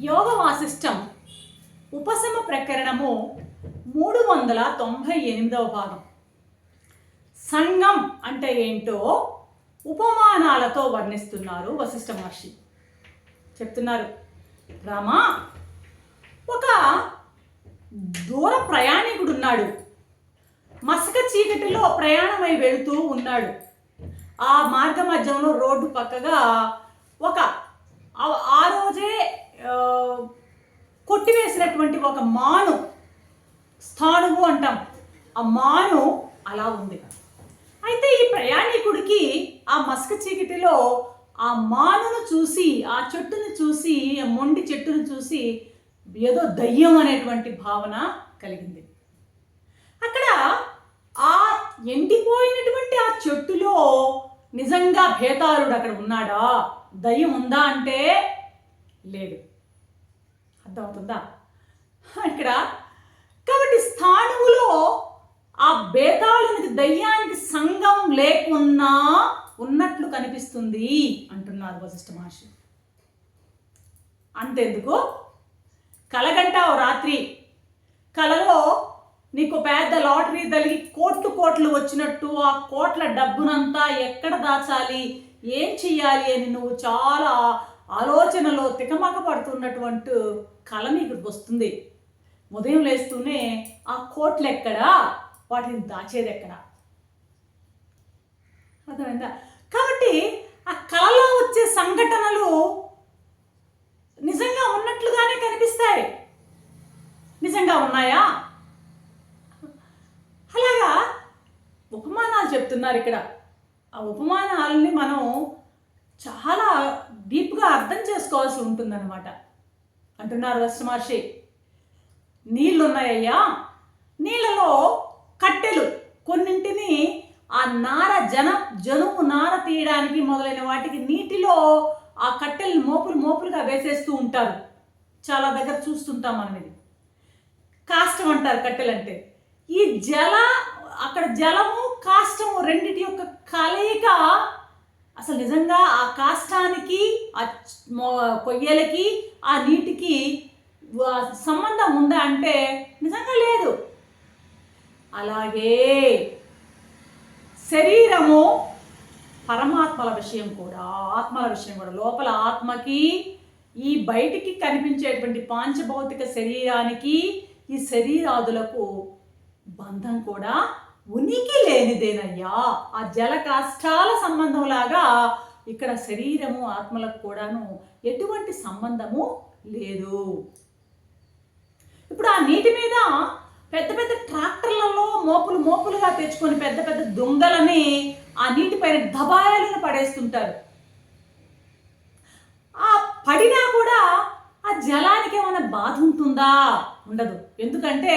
యోగ వాసిష్టం ఉపశమ ప్రకరణము మూడు వందల తొంభై ఎనిమిదవ భాగం. సంఘం అంటే ఏంటో ఉపమానాలతో వర్ణిస్తున్నారు వశిష్ఠ మహర్షి. చెప్తున్నారు రామా ఒక దూర ప్రయాణికుడు ఉన్నాడు మసక చీకటిలో ప్రయాణమై వెళుతూ ఉన్నాడు. ఆ మార్గ మధ్యంలో రోడ్డు పక్కగా ఒక ఆ- రోజే కొట్టివేసినటువంటి ఒక మాను స్థానువు అంటాం. ఆ మాను అలా ఉంది. అయితే ఈ ప్రయాణికుడికి ఆ మస్క చీకటిలో ఆ మానును చూసి ఆ చెట్టును చూసి ఆ మొండి చెట్టును చూసి ఏదో దయ్యం అనేటువంటి భావన కలిగింది. అక్కడ ఆ ఎండిపోయినటువంటి ఆ చెట్టులో నిజంగా భేతాళుడు అక్కడ ఉన్నాడా? దయ్యం ఉందా అంటే లేదు. అర్థమవుతుందా? ఇక్కడ కాబట్టి స్థానములో ఆ బేతాళునికి దయ్యానికి సంఘం లేకున్నా ఉన్నట్లు కనిపిస్తుంది అంటున్నారు వశిష్ఠ మహర్షి. అంతెందుకు? కలగంటావు రాత్రి. కలలో నీకు పెద్ద లాటరీ తగిలి కోట్లు కోట్లు వచ్చినట్టు ఆ కోట్ల డబ్బునంతా ఎక్కడ దాచాలి? ఏం చెయ్యాలి అని నువ్వు చాలా ఆలోచనలో తికమక పడుతున్నటువంటి కళ నీకు వస్తుంది. ఉదయం లేస్తూనే ఆ కోట్లు ఎక్కడా? వాటిని దాచేది ఎక్కడా? అర్థమైందా? కాబట్టి ఆ కళలో వచ్చే సంఘటనలు నిజంగా ఉన్నట్లుగానే కనిపిస్తాయి. నిజంగా ఉన్నాయా? అలాగా ఉపమానాలు చెప్తున్నారు ఇక్కడ. ఆ ఉపమానాలని మనం చాలా డీప్గా అర్థం చేసుకోవాల్సి ఉంటుందన్నమాట. అంటున్నారు వస్తు మహర్షి. నీళ్ళున్నాయ్యా? నీళ్ళలో కట్టెలు. కొన్నింటిని ఆ నార జన జనుము నార తీయడానికి మొదలైన వాటికి నీటిలో ఆ కట్టెలు మోపులు మోపులుగా వేసేస్తూ ఉంటారు. చాలా దగ్గర చూస్తుంటాం మనం ఇది. కాష్టం అంటారు కట్టెలంటే. ఈ జల అక్కడ జలము కాష్టము రెండిటి యొక్క కలయిక అసలు నిజంగా ఆ కాష్టానికి ఆ కొయ్యలకి ఆ నీటికి సంబంధం ఉందా అంటే నిజంగా లేదు. అలాగే శరీరము పరమాత్మల విషయం కూడా ఆత్మల విషయం కూడా లోపల ఆత్మకి ఈ బయటికి కనిపించేటువంటి పాంచభౌతిక శరీరానికి ఈ శరీరాదులకు బంధం కూడా ఉనికి లేనిదేనయ్యా. ఆ జల కష్టాల సంబంధంలాగా ఇక్కడ శరీరము ఆత్మలకు కూడాను ఎటువంటి సంబంధము లేదు. ఇప్పుడు ఆ నీటి మీద పెద్ద పెద్ద ట్రాక్టర్లలో మోపులు మోపులుగా తెచ్చుకొని పెద్ద పెద్ద దొంగలని ఆ నీటిపైన దబాయాలను పడేస్తుంటారు. ఆ పడినా కూడా ఆ జలానికి ఏమైనా బాధ ఉంటుందా? ఉండదు. ఎందుకంటే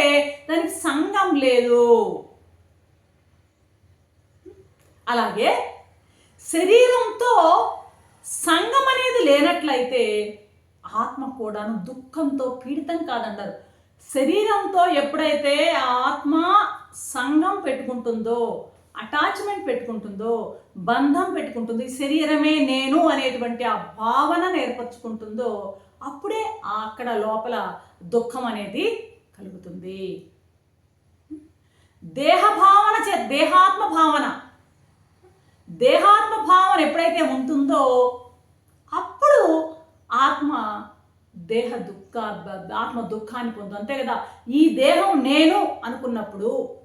దానికి సంగం లేదు. అలాగే శరీరంతో సంగం అనేది లేనట్లయితే ఆత్మ కూడాను దుఃఖంతో పీడితం కాదంటారు శరీరంతో ఎప్పుడైతే ఆత్మ సంగం పెట్టుకుంటుందో అటాచ్మెంట్ పెట్టుకుంటుందో బంధం పెట్టుకుంటుందో ఈ శరీరమే నేను అనేటువంటి ఆ భావన ఏర్పరచుకుంటుందో అప్పుడే అక్కడ లోపల దుఃఖం అనేది కలుగుతుంది. దేహ భావన చే దేహాత్మ భావన దేహాత్మ భావన ఎప్పుడైతే ఉంటుందో అప్పుడు ఆత్మ దేహ దుఃఖ ఆత్మ దుఃఖాన్ని పొందు అంతే కదా? ఈ దేహం నేను అనుకున్నప్పుడు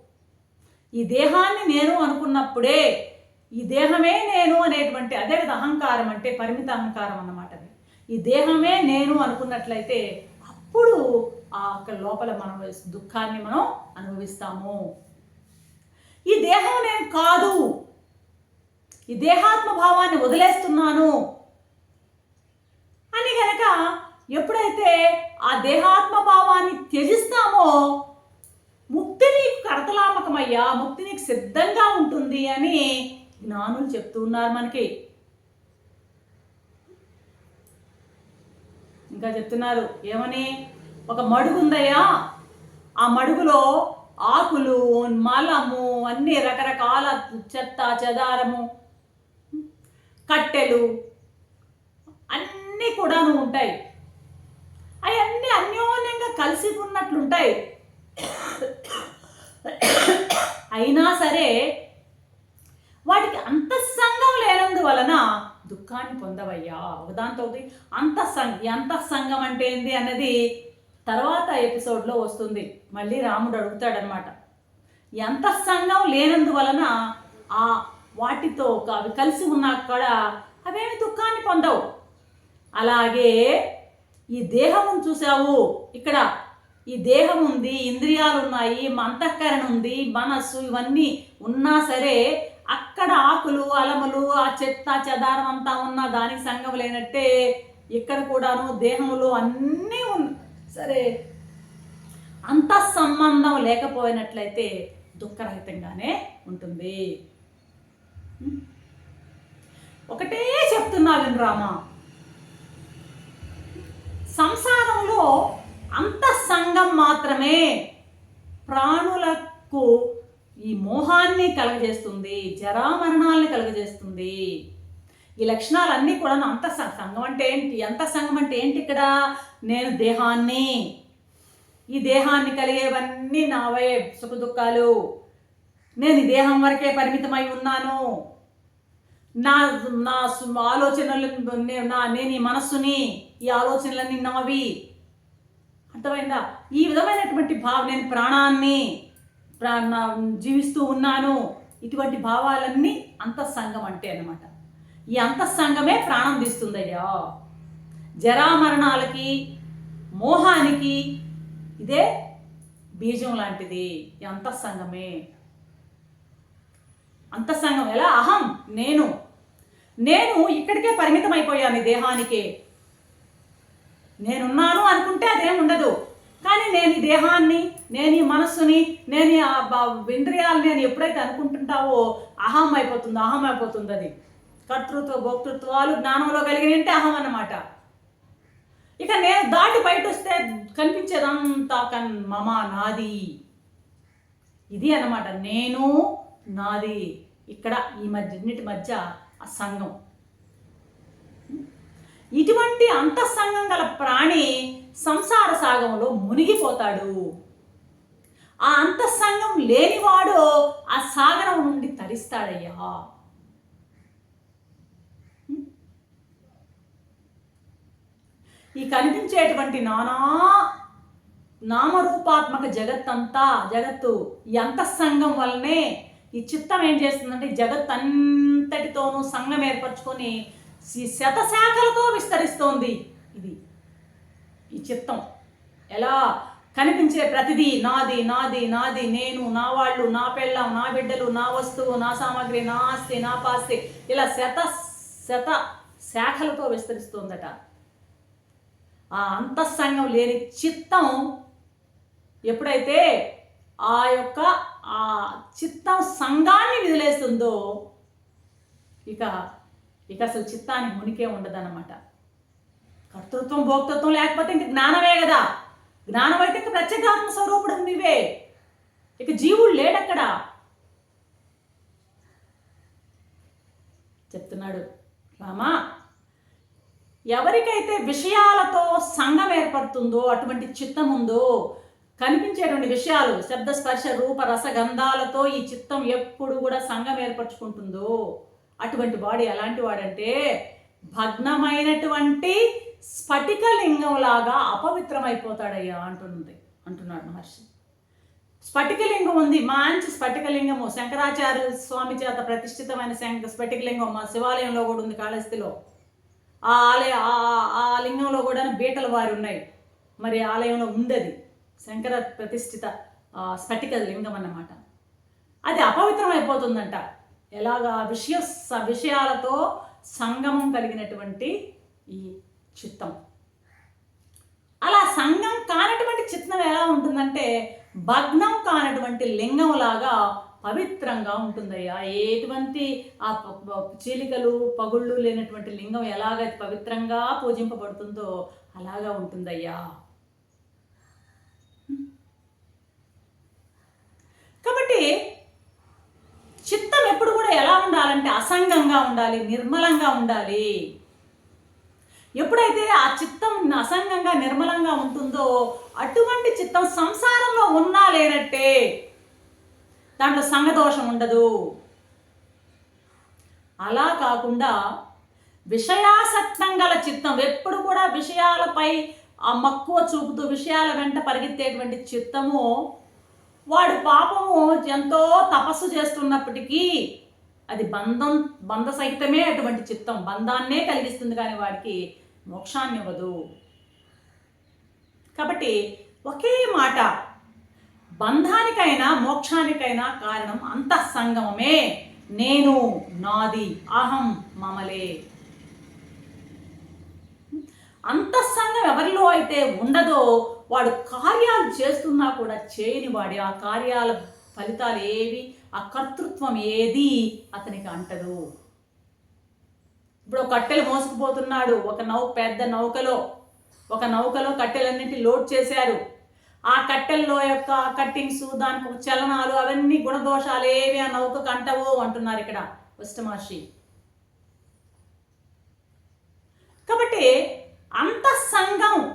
ఈ దేహాన్ని నేను అనుకున్నప్పుడే ఈ దేహమే నేను అనేటువంటి అదే కదా అహంకారం అంటే పరిమిత అహంకారం అన్నమాట అది. ఈ దేహమే నేను అనుకున్నట్లయితే అప్పుడు ఆ యొక్క లోపల మనం దుఃఖాన్ని మనం అనుభవిస్తాము. ఈ దేహం నేను కాదు. ఈ దేహాత్మ భావాన్ని వదిలేస్తున్నాను. అని గనక ఎప్పుడైతే ఆ దేహాత్మ భావాన్ని త్యజిస్తామో ముక్తి నీకు కరతలామకమయ్యా ముక్తి నీకు సిద్ధంగా ఉంటుంది అని జ్ఞానులు చెప్తూ ఉన్నారు మనకి. ఇంకా చెప్తున్నారు ఏమని? ఒక మడుగు ఉందయ్యా ఆ మడుగులో ఆకులు మలము అన్ని రకరకాల చెత్త చెదారము కట్టెలు అన్నీ కూడాను ఉంటాయి. అవన్నీ అన్యోన్యంగా కలిసి ఉన్నట్లుంటాయి అయినా సరే వాటికి అంతఃసంగం లేనందువలన దుఃఖాన్ని పొందవయ్యా. ఒకదాంతో ఒకటి ఎంత అంతఃసంగం అంటే ఏంది అన్నది తర్వాత ఎపిసోడ్లో వస్తుంది. మళ్ళీ రాముడు అడుగుతాడనమాట ఎంత సంఘం లేనందువలన ఆ వాటితో ఒక- అవి కలిసి ఉన్నా కూడా అవేమి దుఃఖాన్ని పొందవు. అలాగే ఈ దేహం చూసావు ఇక్కడ ఈ దేహం ఉంది ఇంద్రియాలు ఉన్నాయి అంతఃకరణ ఉంది మనస్సు ఇవన్నీ ఉన్నా సరే అక్కడ ఆకులు అలములు ఆ చెత్త చెదారం అంతా ఉన్న దానికి సంగం లేనట్టే ఇక్కడ కూడాను దేహములు అన్నీ ఉన్ సరే అంత సంబంధం లేకపోయినట్లయితే దుఃఖరహితంగానే ఉంటుంది. ఒకటే చెప్తున్నా వినరామా. సంసారంలో అంత సంఘం మాత్రమే ప్రాణులకు ఈ మోహాన్ని కలగజేస్తుంది జరామరణాలని కలగజేస్తుంది. ఈ లక్షణాలన్నీ కూడా అంత సంఘం అంటే ఏంటి? అంత సంఘం అంటే ఏంటి ఇక్కడ? నేను దేహాన్ని ఈ దేహాన్ని కలిగేవన్నీ నావే సుఖ దుఃఖాలు. నేను ఈ దేహం వరకే పరిమితమై ఉన్నాను. నా నా ఆలోచనలు నా నేను ఈ మనస్సుని ఈ ఆలోచనలన్నీ నావి అర్థమైందా? ఈ విధమైనటువంటి భావ నేను ప్రాణాన్ని ప్రా- నా- జీవిస్తూ ఉన్నాను. ఇటువంటి భావాలన్నీ అంతఃసంగం అంటే అన్నమాట. ఈ అంతఃసంగమే ప్రాణం తీస్తుందయ్యా. జరామరణాలకి మోహానికి ఇదే బీజం లాంటిది. ఈ అంతఃసంగమే. అంతఃసంగం ఎలా? అహం నేను. నేను ఇక్కడికే పరిమితం అయిపోయాను ఈ దేహానికే. నేనున్నాను అనుకుంటే అదేం ఉండదు. కానీ నేను ఈ దేహాన్ని నేను ఈ మనస్సుని నేను ఆ ఇంద్రియాలు నేను ఎప్పుడైతే అనుకుంటుంటావో అహం అయిపోతుంది అహం అయిపోతుంది అది కర్తృత్వ భోక్తృత్వాలు జ్ఞానంలో కలిగినంటే అహం అన్నమాట. ఇక నేను దాటి బయట వస్తే కనిపించేదంతా కన్ మమ నాది. ఇది అనమాట నేను నాది ఇక్కడ ఈ మధ్య ఇన్నిటి మధ్య ఆ సంఘం. ఇటువంటి అంతఃసంగం గల ప్రాణి సంసార సాగంలో మునిగిపోతాడు. ఆ అంతఃసంగం లేనివాడు ఆ సాగరం నుండి తరిస్తాడయ్యా. ఈ కనిపించేటువంటి నానా నామరూపాత్మక జగత్తంతా జగత్తు ఈ అంతఃసంగం వల్లనే ఈ చిత్తం ఏం చేస్తుందంటే జగత్ అంతటితోనూ సంఘం ఏర్పరచుకొని శతశాఖలతో విస్తరిస్తోంది ఇది. ఈ చిత్తం ఎలా కనిపించే ప్రతిదీ నాది నాది నాది నేను నా వాళ్ళు నా పెళ్ళం నా బిడ్డలు నా వస్తువు నా సామాగ్రి నా ఆస్తి నా పాస్తి ఇలా శత శత శాఖలతో విస్తరిస్తోందట. ఆ అంతఃసంగం లేని చిత్తం ఎప్పుడైతే ఆ యొక్క ఆ చిత్తం సంఘాన్ని విదిలేస్తుందో ఇక ఇక అసలు చిత్తానికి మునికే ఉండదన్నమాట. కర్తృత్వం భోక్తృత్వం లేకపోతే ఇంక జ్ఞానమే కదా. జ్ఞానం అయితే ఇంక ప్రత్యేకాత్మ స్వరూపుడు నీవే. ఇక జీవుడు లేడక్కడ. చెప్తున్నాడు. రామా ఎవరికైతే విషయాలతో సంఘం ఏర్పడుతుందో అటువంటి చిత్తం ఉందో కనిపించేటువంటి విషయాలు శబ్ద స్పర్శ రూప రసగంధాలతో ఈ చిత్తం ఎప్పుడు కూడా సంఘం ఏర్పరచుకుంటుందో అటువంటి వాడు ఎలాంటి వాడంటే భగ్నమైనటువంటి స్ఫటికలింగంలాగా అపవిత్రమైపోతాడయ్యా అంటుంది అంటున్నాడు మహర్షి. స్ఫటికలింగం ఉంది మంచి స్ఫటికలింగము. శంకరాచార్య స్వామి చేత ప్రతిష్ఠితమైన శంక స్ఫటికలింగం మా శివాలయంలో కూడా ఉంది కాళహస్తిలో. ఆ ఆలయ ఆ- ఆ లింగంలో కూడా బీటలు వారి ఉన్నాయి. మరి ఆలయంలో ఉంది అది శంకర ప్రతిష్ఠిత స్ఫటిక లింగం అన్నమాట. అది అపవిత్రం అయిపోతుందంట ఎలాగా విషయ స- విషయాలతో సంగమం కలిగినటువంటి ఈ చిత్తం. అలా సంగం కానటువంటి చిత్తం ఎలా ఉంటుందంటే భగ్నం కానటువంటి లింగంలాగా పవిత్రంగా ఉంటుందయ్యా. ఎటువంటి ఆ చీలికలు పగుళ్ళు లేనటువంటి లింగం ఎలాగైతే పవిత్రంగా పూజింపబడుతుందో అలాగా ఉంటుందయ్యా. కాబట్టి చిత్తం ఎప్పుడు కూడా ఎలా ఉండాలంటే అసంగంగా ఉండాలి నిర్మలంగా ఉండాలి. ఎప్పుడైతే ఆ చిత్తం అసంగంగా నిర్మలంగా ఉంటుందో అటువంటి చిత్తం సంసారంలో ఉన్నా లేనట్టే దాంట్లో సంగదోషం ఉండదు. అలా కాకుండా విషయాసక్తం గల చిత్తం ఎప్పుడు కూడా విషయాలపై ఆ మక్కువ చూపుతూ విషయాల వెంట పరిగెత్తేటువంటి చిత్తము వాడు పాపము ఎంతో తపస్సు చేస్తున్నప్పటికీ అది బంధం బంధ సహితమే అటువంటి చిత్తం. బంధాన్నే కలిగిస్తుంది కానీ వాడికి మోక్షాన్ని ఇవ్వదు కాబట్టి ఒకే మాట బంధానికైనా మోక్షానికైనా కారణం అంతఃసంగమమే నేను నాది అహం మమలే. అంతఃసంగం ఎవరిలో అయితే ఉండదో వాడు కార్యాలు చేస్తున్నా కూడా చేయని వాడి. ఆ కార్యాల ఫలితాలు ఏవి? ఆ కర్తృత్వం ఏది? అతనికి అంటదు. ఇప్పుడు ఒక కట్టెలు మోసుకుపోతున్నాడు. ఒక నౌ పెద్ద నౌకలో. ఒక నౌకలో కట్టెలన్నింటి లోడ్ చేశారు. ఆ కట్టెల్లో యొక్క కట్టింగ్స్ దానికి చలనాలు అవన్నీ గుణదోషాలు ఏవి? ఆ నౌకకు అంటవో అంటున్నారు ఇక్కడ మహర్షి. కాబట్టి అంత సంఘం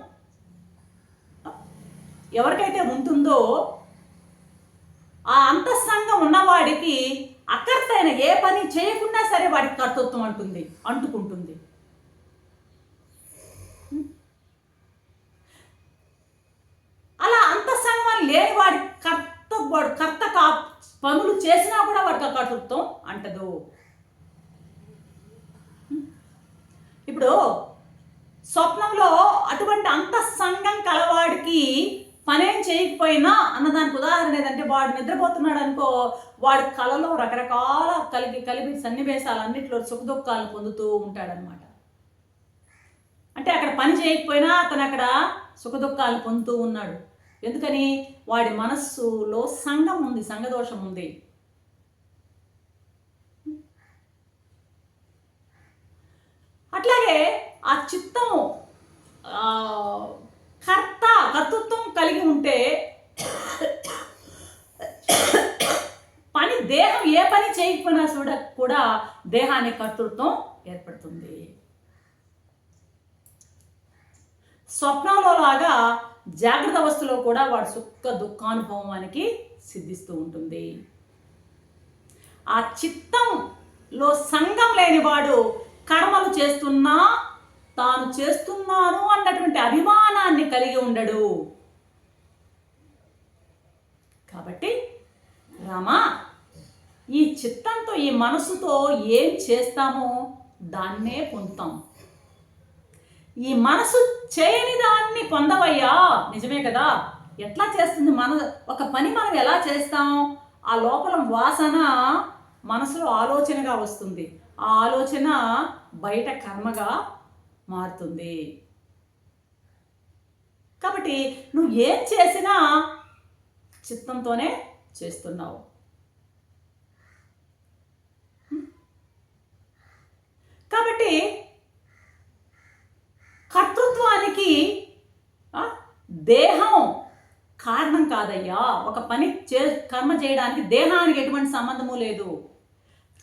ఎవరికైతే ఉంటుందో ఆ అంతఃసంగం ఉన్నవాడికి అక్కర్తైన ఏ పని చేయకుండా సరే వాడికి కర్తృత్వం అంటుంది అంటుకుంటుంది. అలా అంతఃసంగం లేని వాడి కర్త వాడు కర్త కా పనులు చేసినా కూడా వాడికి కర్తృత్వం అంటదు. ఇప్పుడు స్వప్నంలో అటువంటి అంతఃసంగం కలవాడికి పనేం చేయకపోయినా అన్నదానికి ఉదాహరణ ఏదంటే వాడు నిద్రపోతున్నాడు అనుకో వాడి కలలో రకరకాల కలిగి కలిపి సన్నివేశాలు అన్నింటిలో సుఖదుఖాలను పొందుతూ ఉంటాడనమాట అంటే అక్కడ పని చేయకపోయినా అతను అక్కడ సుఖదుఖాలు పొందుతూ ఉన్నాడు. ఎందుకని? వాడి మనస్సులో సంఘం ఉంది సంఘదోషం ఉంది. అట్లాగే ఆ చిత్తం కర్త కర్తృత్వం కలిగి ఉంటే పని దేహం ఏ పని చేయకపోయినా చూడ కూడా దేహాన్ని కర్తృత్వం ఏర్పడుతుంది. స్వప్నంలో లాగా జాగ్రత్త అవస్థలో కూడా వాడు సుఖ దుఃఖానుభవానికి సిద్ధిస్తూ ఉంటుంది. ఆ చిత్తంలో సంఘం లేనివాడు కర్మలు చేస్తున్నా తాను చేస్తున్నాను అన్నటువంటి అభిమానాన్ని కలిగి ఉండడు. కాబట్టి రామా ఈ చిత్తంతో ఈ మనసుతో ఏం చేస్తామో దాన్నే పొందుతాం. ఈ మనసు చేయని దాన్ని పొందవయ్యా. నిజమే కదా? ఎట్లా చేస్తుంది మన ఒక పని మనం ఎలా చేస్తాం? ఆ లోపల వాసన మనసులో ఆలోచనగా వస్తుంది. ఆ ఆలోచన బయట కర్మగా మారుతుంది. కాబట్టి నువ్వు ఏం చేసినా చిత్తంతోనే చేస్తున్నావు. కాబట్టి కర్తృత్వానికి దేహం కారణం కాదయ్యా. ఒక పని చే కర్మ చేయడానికి దేహానికి ఎటువంటి సంబంధము లేదు.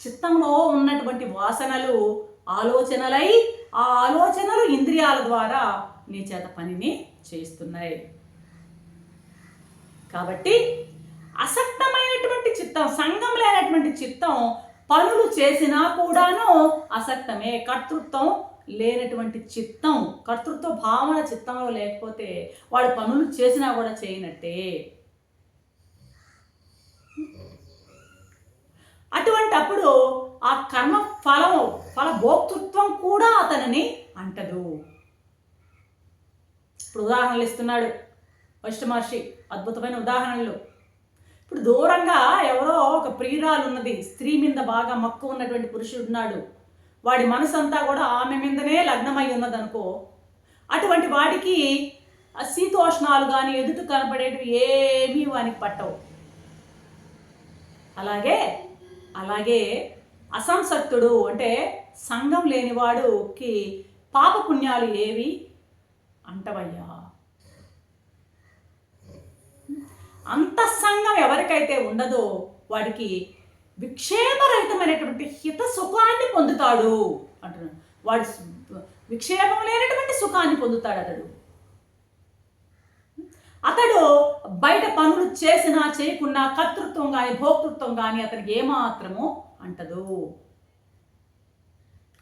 చిత్తంలో ఉన్నటువంటి వాసనలు ఆలోచనలై ఆ ఆలోచనలు ఇంద్రియాల ద్వారా నీ చేత పనిని చేస్తున్నాయి. కాబట్టి అసక్తమైనటువంటి చిత్తం సంఘం లేనటువంటి చిత్తం పనులు చేసినా కూడాను అసక్తమే. కర్తృత్వం లేనటువంటి చిత్తం కర్తృత్వ భావన చిత్తంలో లేకపోతే వాడు పనులు చేసినా కూడా చేయనట్టే. అటువంటి అప్పుడు ఆ కర్మ ఫలం వాళ్ళ భోక్తృత్వం కూడా అతనిని అంటదు. ఇప్పుడు ఉదాహరణలు ఇస్తున్నాడు వశిష్ఠ మహర్షి అద్భుతమైన ఉదాహరణలు. ఇప్పుడు దూరంగా ఎవరో ఒక ప్రియురాలు ఉన్నది స్త్రీ మీద బాగా మక్కువ ఉన్నటువంటి పురుషుడు ఉన్నాడు. వాడి మనసు అంతా కూడా ఆమె మీదనే లగ్నమై ఉన్నదనుకో అటువంటి వాడికి శీతోష్ణాలు కానీ ఎదుట కనపడేటివి ఏమీ వానికి పట్టవు. అలాగే అలాగే అసంసక్తుడు అంటే సంఘం లేనివాడుకి పాపపుణ్యాలు ఏవి? అంటవయ్యా. అంతఃసంగం ఎవరికైతే ఉండదో వాడికి విక్షేపరహితమైనటువంటి హిత సుఖాన్ని పొందుతాడు అంటున్నాడు. వాడు విక్షేపం లేనటువంటి సుఖాన్ని పొందుతాడు అతడు. అతడు బయట పనులు చేసినా చేయకున్నా కర్తృత్వం కానీ భోక్తృత్వం కానీ అతనికి ఏమాత్రము అంటదు.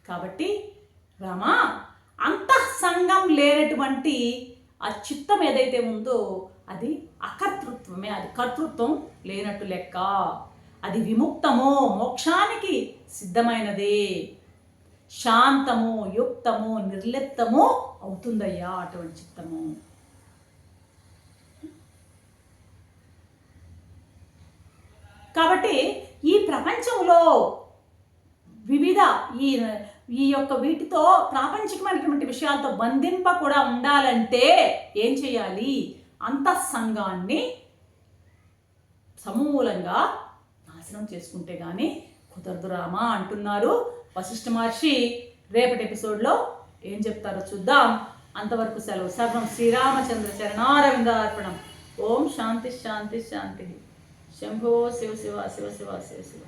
కాబట్టి రామా అంతఃసంగం లేనటువంటి ఆ చిత్తం ఏదైతే ఉందో అది అకర్తృత్వమే. అది కర్తృత్వం లేనట్టు లెక్క. అది విముక్తము మోక్షానికి సిద్ధమైనది. శాంతము యుక్తము నిర్లిప్తము అవుతుందయ్యా అటువంటి చిత్తము. కాబట్టి ఈ ప్రపంచంలో వివిధ ఈ ఈ యొక్క వీటితో ప్రాపంచికమైనటువంటి విషయాలతో బంధింప కూడా ఉండాలంటే ఏం చేయాలి? అంతఃసంగాన్ని సమూలంగా నాశనం చేసుకుంటే కానీ కుదరదు రామా అంటున్నారు వశిష్ఠ మహర్షి. రేపటి ఎపిసోడ్లో ఏం చెప్తారో చూద్దాం. అంతవరకు సెలవు. సర్వం శ్రీరామచంద్ర చరణారవిందార్పణం. ఓం శాంతి శాంతి శాంతి. శంభో శివ శివ శివ శివ శివ శివ